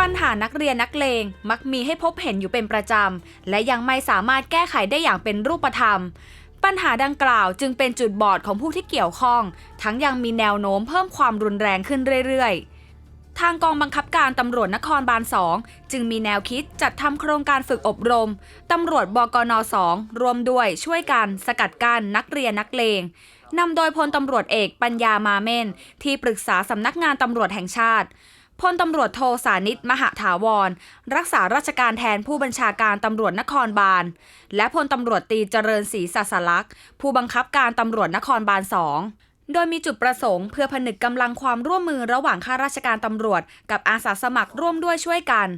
ปัญหานักเรียนนักเลงมักมีให้พบเห็นอยู่เป็นประจำ และยังไม่สามารถแก้ไขได้อย่างเป็นรูปธรรม ปัญหาดังกล่าวจึงเป็นจุดบอดของผู้ที่เกี่ยวข้อง ทั้งยังมีแนวโน้มเพิ่มความรุนแรงขึ้นเรื่อยๆทางกองบังคับการตำรวจนครบาล 2 จึงมีแนวคิดจัดทำโครงการฝึกอบรม ตำรวจบกน 2 รวมด้วยช่วยกันสกัดกั้นนักเรียนนักเลงนำโดยพลตำรวจเอกปัญญามาเม่น ที่ปรึกษาสำนักงานตำรวจแห่งชาติ พลตำรวจโทสานิตมหาถาวร รักษาราชการแทนผู้บัญชาการตำรวจนครบาล และพลตำรวจตีเจริญศรีสัสลักษ์ผู้บังคับการตำรวจนครบาล2โดยมีจุดประสงค์เพื่อผนึกกำลังความร่วมมือระหว่างข้าราชการตำรวจ กับอาสาสมัครร่วมด้วยช่วยกัน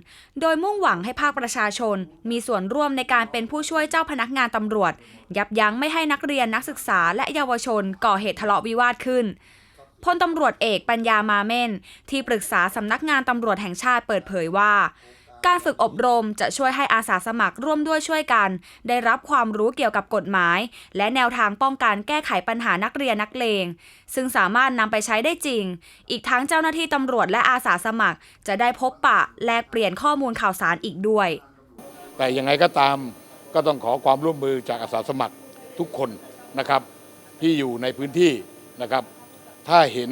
โดยมุ่งหวังให้ภาคประชาชน มีส่วนร่วมในการเป็นผู้ช่วยเจ้าพนักงานตำรวจ ยับยั้งไม่ให้นักเรียนนักศึกษาและเยาวชน ก่อเหตุทะเลาะวิวาทขึ้น พลตำรวจเอกปัญญามาเม่น ที่ปรึกษาสำนักงานตำรวจแห่งชาติเปิดเผยว่า การฝึกอบรมจะช่วยให้อาสาสมัครร่วมด้วยช่วยกัน ได้รับความรู้เกี่ยวกับกฎหมาย และแนวทางป้องกันแก้ไขปัญหานักเรียนนักเลง ซึ่งสามารถนำไปใช้ได้จริง อีกทั้งเจ้าหน้าที่ตำรวจและอาสาสมัคร จะได้พบปะแลกเปลี่ยนข้อมูลข่าวสารอีกด้วย แต่ยังไงก็ตามก็ต้องขอความร่วมมือจากอาสาสมัครทุกคนนะครับที่อยู่ในพื้นที่นะครับ ถ้าเห็น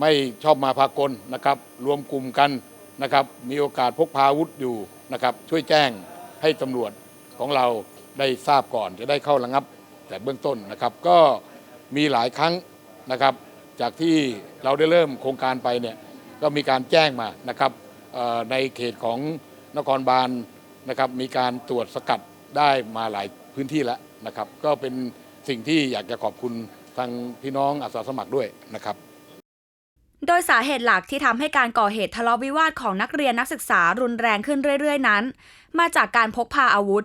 ไม่ชอบมาพากลนะครับ รวมกลุ่มกันนะครับ มีโอกาสพกพาอาวุธอยู่นะครับ ช่วยแจ้งให้ตำรวจของเราได้ทราบก่อนจะได้เข้าระงับ แต่เบื้องต้นนะครับ ก็มีหลายครั้งนะครับ จากที่เราได้เริ่มโครงการไปเนี่ยก็มีการแจ้งมานะครับในเขตของนครบาลนะครับ มีการตรวจสกัดได้มาหลายพื้นที่แล้วนะครับ ก็เป็นสิ่งที่อยากจะขอบคุณ ทางพี่น้องอาสาสมัครด้วยนะครับ โดยสาเหตุหลักที่ทำให้การก่อเหตุทะเลาะวิวาทของนักเรียนนักศึกษารุนแรงขึ้นเรื่อย ๆ นั้น มาจากการพกพาอาวุธ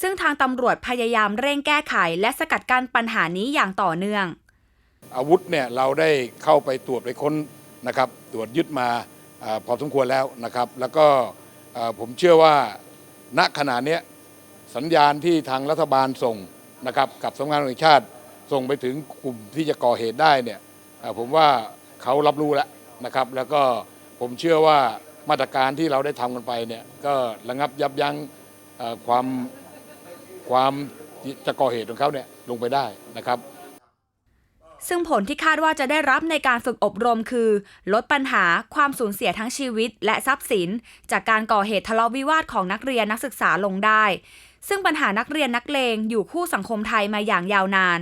ซึ่งทางตำรวจพยายามเร่งแก้ไข และสกัดกั้นปัญหานี้อย่างต่อเนื่อง อาวุธเนี่ยเราได้เข้าไปตรวจไปค้นนะครับ ตรวจยึดมาอาพอสมควรแล้วนะครับ แล้วก็อ่าผมเชื่อว่าณขณะเนี้ยสัญญาณที่ทางรัฐบาลส่งนะครับ กับสำนักงานตำรวจแห่งชาติ ส่งไปถึงกลุ่มที่จะก่อเหตุได้เนี่ยผมว่าเขารับรู้แล้วนะครับ แล้วก็ผมเชื่อว่ามาตรการที่เราได้ทำกันไปเนี่ยก็ระงับยับยั้งความความจะก่อเหตุของเขาเนี่ยลงไปได้นะครับ ซึ่งผลที่คาดว่าจะได้รับในการฝึกอบรมคือ ลดปัญหาความสูญเสียทั้งชีวิต และทรัพย์สิน จากการก่อเหตุทะเลาะวิวาทของนักเรียนนักศึกษาลงได้ ซึ่งปัญหานักเรียนนักเลงอยู่คู่สังคมไทยมาอย่างยาวนาน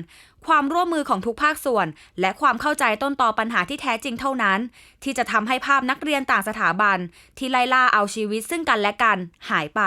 ความร่วมมือของทุกภาคส่วน และความเข้าใจต้นตอปัญหาที่แท้จริงเท่านั้น ที่จะทำให้ภาพนักเรียนต่างสถาบัน ที่ไล่ล่าเอาชีวิตซึ่งกันและกันหายไป